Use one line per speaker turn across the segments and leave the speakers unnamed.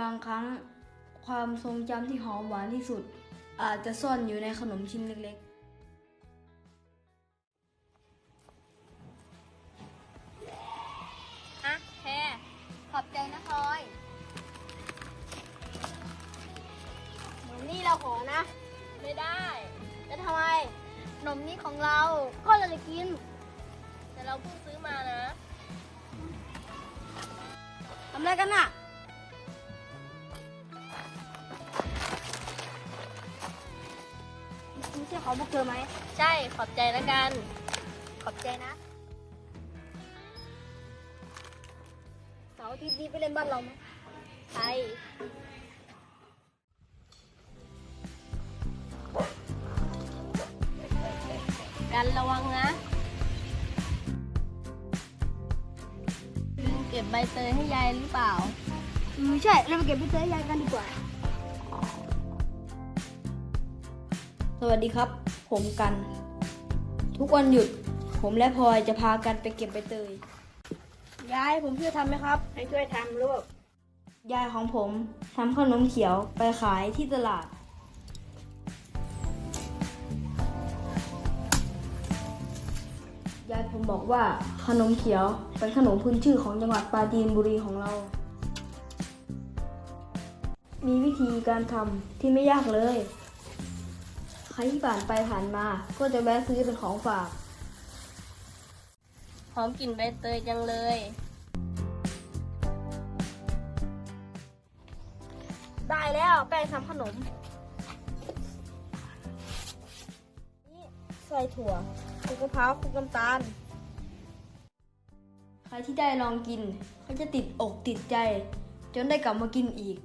บางครั้งความทรงจำที่หอมหวานที่สุด อาจจะซ่อนอยู่ในขนมชิ้นเล็ก
อะแพรขอบใจนะพลอยหนมนี่เราขอนะ ไม่ได้ จะทำไมหนมนี่ของเรา ก็เราจะกิน แต่เราเพิ่งซื้อมานะ ทำอะไรกันน่ะ
ๆไม่ใช่ของพวกเธอไหม
ใช่ขอบใจแล้วกัน ขอบใจนะ
เสาร์อาทิตย์นี้ไปเล่นบ้านเราไหม
ไปกันระวังนะลืมเก็บใบเตยให้ยายหรือเปล่า
อืมใช่ เราไปเก็บไปเจอยายกันดีกว่า สวัสดีครับ ผมกัน ทุกวันหยุด ผมและพลอยจะพากันไปเก็บใบเตย ยายผมช่วยทำไหมครับ
ให้ช่วยทำลูก
ยายของผมทำขนมเขียวไปขายที่ตลาด ยายผมบอกว่าขนมเขียวเป็นขนมพื้นชื่อของจังหวัดปราจีนบุรีของเรา มีวิธีการทำที่ไม่ยากเลยใค รที่ผ่านไปผ่านมา ก็จะแวะซื้อเป็นของฝาก
หอมกลิ่นใบเตยจังเลย
ได้แล้วแป้งทำขนม นี่ใส่ถั่วคลุกมะพร้าวคลุกน้ำตาล ใครที่ได้ลองกินเขาจะติดอกติดใจ จนได้กลับมากินอีก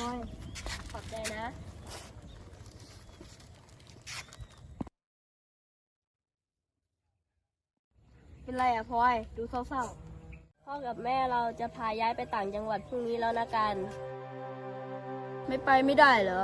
พลอย ขอบใจนะ
เป็นไรอะพลอย ดูเศร้าๆ
พ่อกับแม่เราจะพาย้ายไปต่างจังหวัดพรุ่งนี้แล้วนะกัน
ไม่ไปไม่ได้เหรอ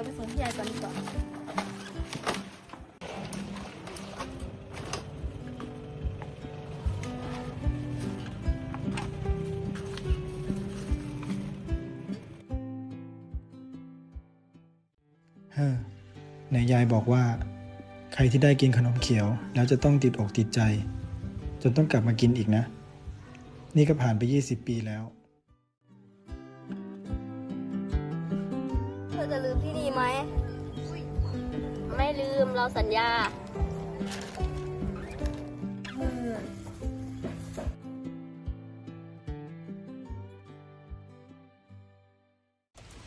เอาขนมเขียวไปส่งที่ยายก่อนดีกว่า
เฮ้อไหนยายบอกว่า ใครที่ได้กินขนมเขียว แล้วจะต้องติดอกติดใจ จนต้องกลับมากินอีกนะ นี่ก็ผ่านไป 20 ปีแล้ว
ธอจะลืมที่นี่ไหม
ไม่ลืมเราสัญญา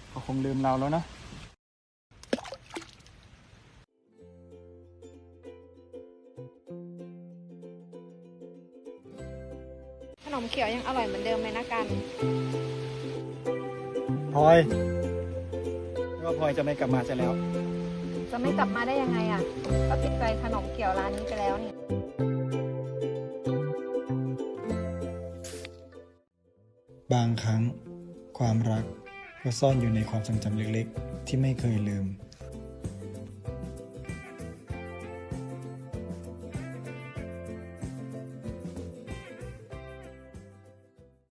เขาคงลืมเราแล้วนะ
ขนมเขียวยังอร่อยเหมือนเดิมไหมนะกัน
พลอยว่า พลอยจะไม่กลับมาจะแล้ว
จะไม่กลับมาได้ยังไงอะก็ติดใจขนมเขียวร้านนี้ไปแล้วนี่
บางครั้งความรักก็ซ่อนอยู่ในความทรงจำเล็กๆ ที่ไม่เคยลืม